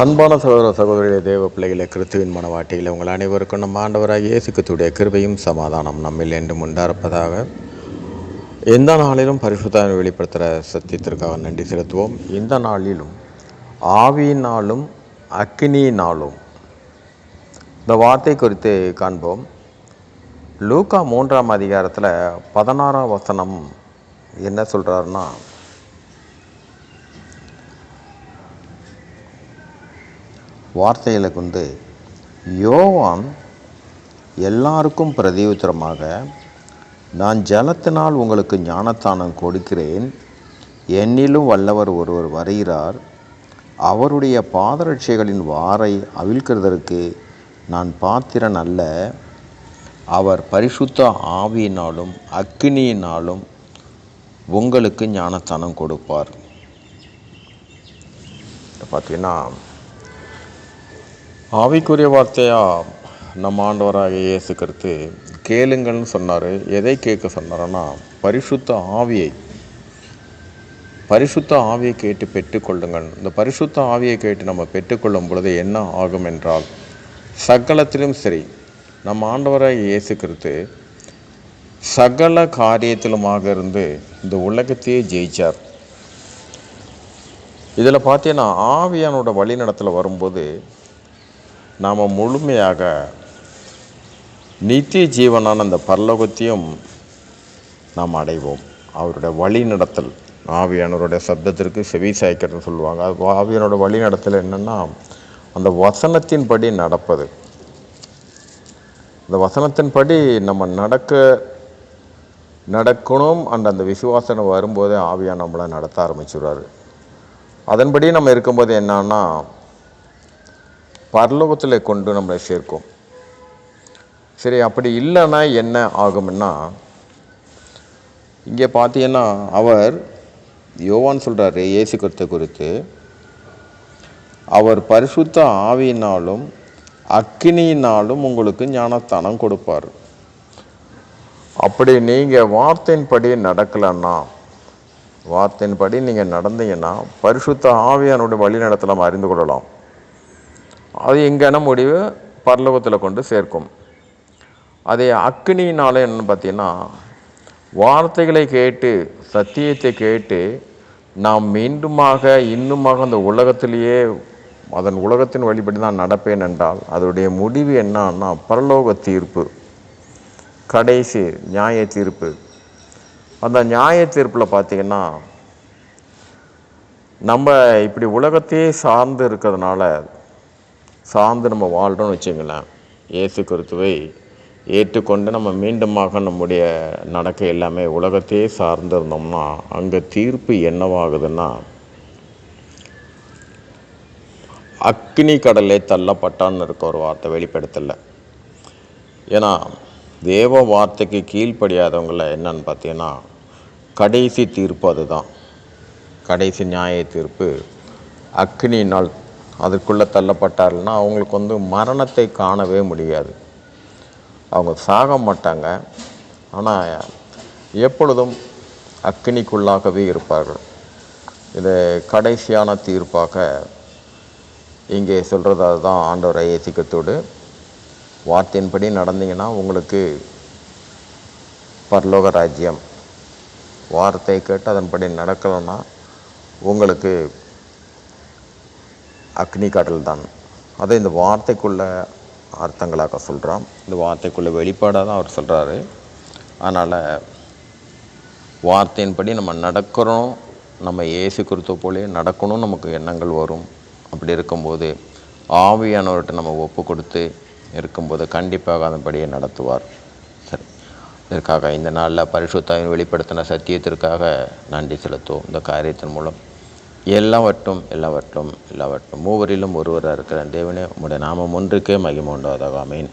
அன்பான சகோதர சகோதரிய தேவ பிள்ளைகளை கிறிஸ்துவின் மனவாட்டியில் உங்கள் அனைவருக்கும் நம்ம ஆண்டவராக இயேசுக்கத்துடைய கிருபையும் சமாதானம் நம்மில் என்று உண்டார்ப்பதாக. எந்த நாளிலும் பரிசுத்தான வெளிப்படுத்துகிற சத்தியத்திற்காக நன்றி செலுத்துவோம். இந்த நாளிலும் ஆவியினாலும் அக்கினியினாலும் இந்த வார்த்தை குறித்து காண்போம். லூக்கா மூன்றாம் அதிகாரத்தில் பதினாறாம் வசனம் என்ன சொல்கிறாருன்னா வார்த்தைகளுக்கு வந்து யோவான் எல்லாருக்கும் பிரதியுத்தரமாக நான் ஜலத்தினால் உங்களுக்கு ஞானத்தானம் கொடுக்கிறேன். என்னிலும் வல்லவர் ஒருவர் வருகிறார். அவருடைய பாதரட்சைகளின் வாரை அவிழ்க்கிறதற்கு நான் பாத்திரன் அல்ல. அவர் பரிசுத்த ஆவியினாலும் அக்னியினாலும் உங்களுக்கு ஞானத்தானம் கொடுப்பார். பார்த்தீங்கன்னா ஆவிக்குரிய வார்த்தையாக நம்ம ஆண்டவராக இயேசு கேளுங்கள்னு சொன்னார். எதை கேட்க சொன்னார்னா பரிசுத்த ஆவியை பரிசுத்த ஆவியை கேட்டு பெற்றுக்கொள்ளுங்கள். இந்த பரிசுத்த ஆவியை கேட்டு நம்ம பெற்றுக்கொள்ளும் பொழுது என்ன ஆகும் என்றால் சகலத்திலும் சரி நம்ம ஆண்டவராக இயேசு சகல காரியத்திலுமாக இருந்து இந்த உலகத்தையே ஜெயிச்சார். இதில் பார்த்தீங்கன்னா ஆவியானோட வழிநடத்தில் வரும்போது நாம் முழுமையாக நித்திய ஜீவனான அந்த பரலோகத்தையும் நாம் அடைவோம். அவருடைய வழி நடத்தல் ஆவியானவருடைய சப்தத்திற்கு செவி சாய்க்கிறதுன்னு சொல்லுவாங்க. அது ஆவியானோட வழி நடத்தல் என்னென்னா அந்த வசனத்தின்படி நடப்பது. அந்த வசனத்தின்படி நம்ம நடக்க நடக்கணும் அந்த அந்த விசுவாசனை வரும்போதே ஆவியான நம்மளை நடத்த ஆரம்பிச்சுடுறாரு அதன்படி நம்ம இருக்கும்போது என்னன்னா பரலோகத்தில் கொண்டு நம்மளை சேர்க்கும். சரி அப்படி இல்லைன்னா என்ன ஆகும்னா இங்கே பார்த்தீங்கன்னா அவர் யோவான் சொல்கிறாரு இயேசு கருத்தை குறித்து அவர் பரிசுத்த ஆவியினாலும் அக்கினியினாலும் உங்களுக்கு ஞானத்தானம் கொடுப்பார். அப்படி நீங்கள் வார்த்தையின்படி நடக்கலைன்னா வார்த்தையின்படி நீங்கள் நடந்தீங்கன்னா பரிசுத்த ஆவியானுடைய வழி நடத்தலாம் அறிந்து கொள்ளலாம். அது எங்கன்னா முடிவு பரலோகத்தில் கொண்டு சேர்க்கும். அதே அக்னினால என்னன்னு பார்த்தீங்கன்னா வார்த்தைகளை கேட்டு சத்தியத்தை கேட்டு நாம் மீண்டுமாக இன்னுமாக அந்த உலகத்திலேயே அதன் உலகத்தின் வழிபடி தான் நடப்பேன் என்றால் அதனுடைய முடிவு என்னன்னா பரலோக தீர்ப்பு. கடைசி நியாய தீர்ப்பு. அந்த நியாய தீர்ப்பில் பார்த்தீங்கன்னா நம்ம இப்படி உலகத்தையே சார்ந்து இருக்கிறதுனால சார்ந்து நம்ம வாழ்கிறோம்னு வச்சுங்களேன் இயேசு கிறிஸ்துவை ஏற்றுக்கொண்டு நம்ம மீண்டுமாக நம்முடைய நடக்க எல்லாமே உலகத்தையே சார்ந்திருந்தோம்னா அங்கே தீர்ப்பு என்னவாகுதுன்னா அக்னி கடலை தள்ளப்பட்டான்னு இருக்க ஒரு வார்த்தை வெளிப்படுத்தல. ஏன்னா தேவ வார்த்தைக்கு கீழ்ப்படியாதவங்கள என்னன்னு பார்த்தீங்கன்னா கடைசி தீர்ப்பு அதுதான். கடைசி நியாய தீர்ப்பு அக்னியினால் அதுக்குள்ளே தள்ளப்பட்டார்கள்னா அவங்களுக்கு வந்து மரணத்தை காணவே முடியாது. அவங்க சாக மாட்டாங்க. ஆனால் எப்பொழுதும் அக்கினிக்குள்ளாகவே இருப்பார்கள். இது கடைசியான தீர்ப்பாக இங்கே சொல்கிறது அதுதான் ஆண்டவரை ஏசிக்கத்தோடு வார்த்தையின்படி நடந்தீங்கன்னா உங்களுக்கு பரலோக ராஜ்யம். வார்த்தை கேட்டு அதன்படி நடக்கலைன்னா உங்களுக்கு அக்னி கடல் தான் அதை இந்த வார்த்தைக்குள்ள அர்த்தங்களாக சொல்கிறான் இந்த வார்த்தைக்குள்ள வெளிப்பாடாக தான் அவர் சொல்கிறாரு அதனால் வார்த்தையின்படி நம்ம நடக்கிறோம். நம்ம ஏசு குறித்த போலே நடக்கணும் நமக்கு எண்ணங்கள் வரும். அப்படி இருக்கும்போது ஆவியானவர்கிட்ட நம்ம ஒப்பு கொடுத்து இருக்கும்போது கண்டிப்பாக அதன்படியே நடத்துவார். சரி. இதற்காக இந்த நாளில் பரிசுத்தாவின் வெளிப்படுத்தின சத்தியத்திற்காக நன்றி செலுத்துவோம். இந்த காரியத்தின் மூலம் எல்லாவற்றும் எல்லாவற்றும் எல்லாவற்றும். மூவரிலும் ஒருவராக இருக்கிற தேவனே உம்முடைய நாமம் ஒன்றுக்கே மகிமை உண்டாவதாக.